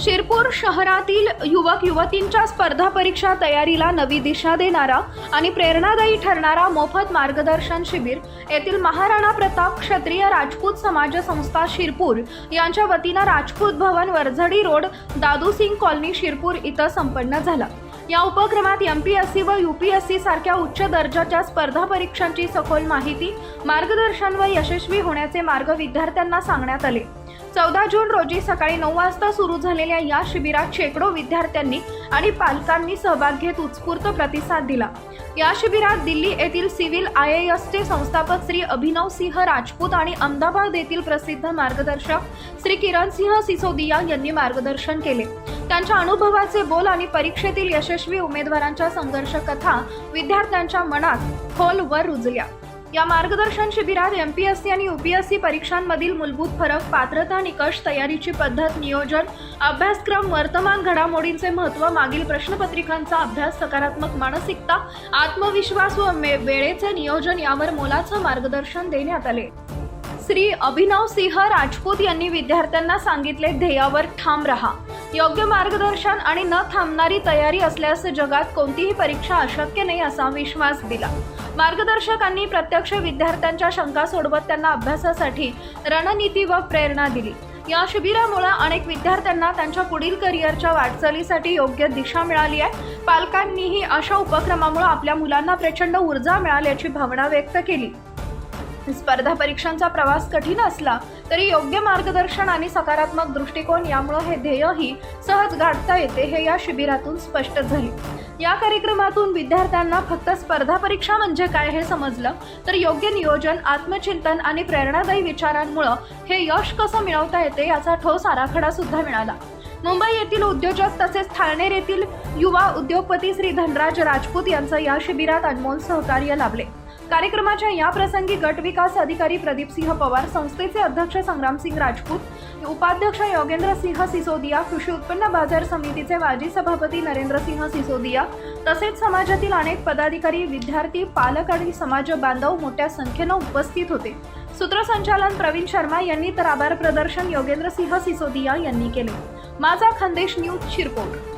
शिरपूर शहरातील युवक युवतींच्या स्पर्धा परीक्षा तयारीला नवी दिशा देणारा आणि प्रेरणादायी ठरणारा मोफत मार्गदर्शन शिबिर येथील महाराणा प्रताप क्षत्रिय राजपूत समाज संस्था शिरपूर यांच्या वतीनं राजपूत भवन वरझडी रोड दादूसिंग कॉलनी शिरपूर इथं संपन्न झाला. या उपक्रमात एम पी एस सी व यू पी एस सी सारख्या उच्च दर्जाच्या स्पर्धा परीक्षांची सखोल माहिती मार्गदर्शन व यशस्वी होण्याचे मार्ग विद्यार्थ्यांना सांगण्यात आले. चौदा जून रोजी सकाळी नऊ वाजता सुरू झालेल्या या शिबिरात शेकडो विद्यार्थ्यांनी आणि पालकांनी सहभाग घेत उत्स्फूर्त प्रतिसाद दिला. या शिबिरात दिल्ली येथील सिव्हिल आय ए एसचे संस्थापक श्री अभिनव सिंह राजपूत आणि अहमदाबाद येथील प्रसिद्ध मार्गदर्शक श्री किरण सिंह सिसोदिया यांनी मार्गदर्शन केले. त्यांच्या अनुभवाचे बोल आणि परीक्षेतील यशस्वी उमेदवारांच्या संघर्ष कथा विद्यार्थ्यांच्या मनात खोलवर रुजल्या. या मार्गदर्शन शिबिरात एम पी एस सी आणि यू पी एस सी परीक्षांमधील मूलभूत फरक पात्रता निकष तयारीची पद्धत नियोजन अभ्यासक्रम वर्तमान घडामोडींचे महत्त्व मागील प्रश्नपत्रिकांचा अभ्यास सकारात्मक मानसिकता आत्मविश्वास व वेळेचे नियोजन यावर मोलाचं मार्गदर्शन देण्यात आले. श्री अभिनव सिंह राजपूत यांनी विद्यार्थ्यांना सांगितले ध्येयावर ठाम रहा. योग्य मार्गदर्शन आणि न थांबणारी तयारी असल्यास जगात कोणतीही परीक्षा अशक्य नाही असा विश्वास दिला. मार्गदर्शकांनी प्रत्यक्ष विद्यार्थ्यांच्या शंका सोडवत त्यांना अभ्यासासाठी रणनीती व प्रेरणा दिली. या शिबिरामुळे अनेक विद्यार्थ्यांना त्यांच्या पुढील करिअरच्या वाटचालीसाठी योग्य दिशा मिळाली आहे. पालकांनीही अशा उपक्रमामुळे आपल्या मुलांना प्रचंड ऊर्जा मिळाल्याची भावना व्यक्त केली. स्पर्धा परीक्षांचा प्रवास कठीण असला तरी योग्य मार्गदर्शन आणि सकारात्मक दृष्टिकोन यामुळे हे ध्येयही सहज गाठता येते हे या शिबिरातून स्पष्ट झाले. या कार्यक्रमातून विद्यार्थ्यांना फक्त स्पर्धा परीक्षा म्हणजे काय हे समजलं? तर योग्य नियोजन आत्मचिंतन आणि प्रेरणादायी विचारांमुळं हे यश कसं मिळवता येते याचा ठोस आराखडा सुद्धा मिळाला. मुंबई येथील उद्योजक तसेच ठाणेर येथील युवा उद्योगपती श्री धनराज राजपूत यांचं या शिबिरात अनमोल सहकार्य लाभले. कार्यक्रमाच्या या प्रसंगी गट विकास अधिकारी प्रदीप सिंह पवार संस्थेचे अध्यक्ष संग्रामसिंग राजपूत उपाध्यक्ष योगेंद्र सिंह सिसोदिया कृषी उत्पन्न बाजार समितीचे माजी सभापती नरेंद्र सिंह सिसोदिया तसेच समाजातील अनेक पदाधिकारी विद्यार्थी पालक आणि समाज बांधव मोठ्या संख्येनं उपस्थित होते. सूत्रसंचालन प्रवीण शर्मा यांनी तर आभार प्रदर्शन योगेंद्र सिंह सिसोदिया यांनी केले. माझा खानदेश न्यूज शिरपोट